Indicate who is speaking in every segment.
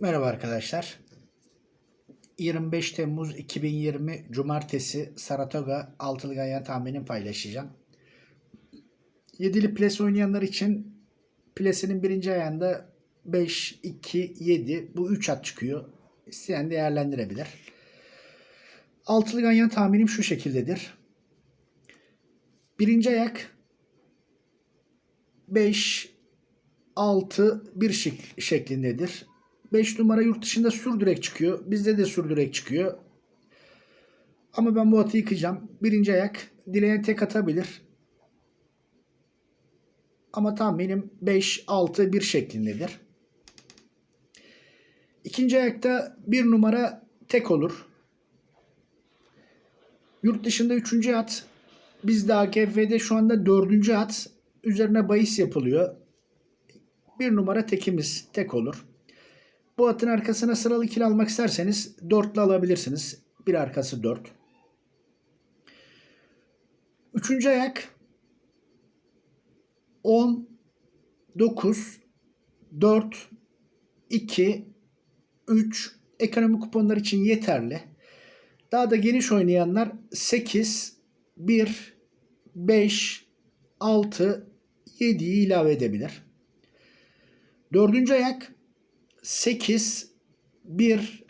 Speaker 1: Merhaba arkadaşlar. 25 Temmuz 2020 Cumartesi Saratoga altılı ganyan tahminini paylaşacağım. Yedili ples oynayanlar için plesinin birinci ayağında 5, 2, 7 bu 3 at çıkıyor. İsteyen değerlendirebilir. Altılı ganyan tahminim şu şekildedir. Birinci ayak 5, 6, 1 şek- şeklindedir. 5 numara yurt dışında sürdürek çıkıyor. Bizde de sürdürek çıkıyor. Ama ben bu atı yıkacağım. Birinci ayak dileyen tek atabilir. Ama tahminim 5, 6, 1 şeklindedir. İkinci ayakta bir numara tek olur. Yurt dışında üçüncü at. Bizde AKF'de şu anda dördüncü at. Üzerine bahis yapılıyor. Bir numara tekimiz tek olur. Bu atın arkasına sıralı ikili almak isterseniz dörtlü alabilirsiniz. Bir arkası dört. Üçüncü ayak 10, 9, 4, 2, 3 ekonomi kuponlar için yeterli. Daha da geniş oynayanlar 8, 1, 5, 6, 7'yi ilave edebilir. Dördüncü ayak 8, 1,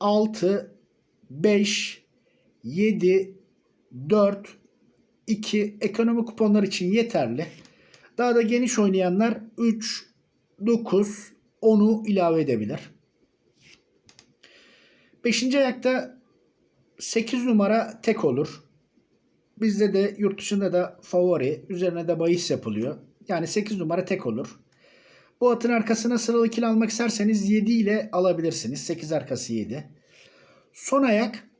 Speaker 1: 6, 5, 7, 4, 2 ekonomi kuponlar için yeterli. Daha da geniş oynayanlar 3, 9, 10'u ilave edebilir. Beşinci ayakta 8 numara tek olur. Bizde de yurt dışında da favori, üzerine de bahis yapılıyor. Yani 8 numara tek olur. Bu atın arkasına sıralı ikili almak isterseniz 7 ile alabilirsiniz. 8 arkası 7. Son ayak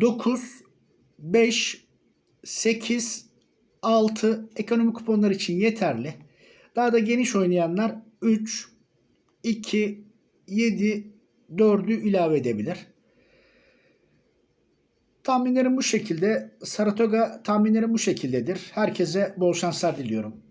Speaker 1: 9, 5, 8, 6 ekonomi kuponlar için yeterli. Daha da geniş oynayanlar 3, 2, 7, 4'ü ilave edebilir. Tahminlerim bu şekilde. Saratoga tahminlerim bu şekildedir. Herkese bol şanslar diliyorum.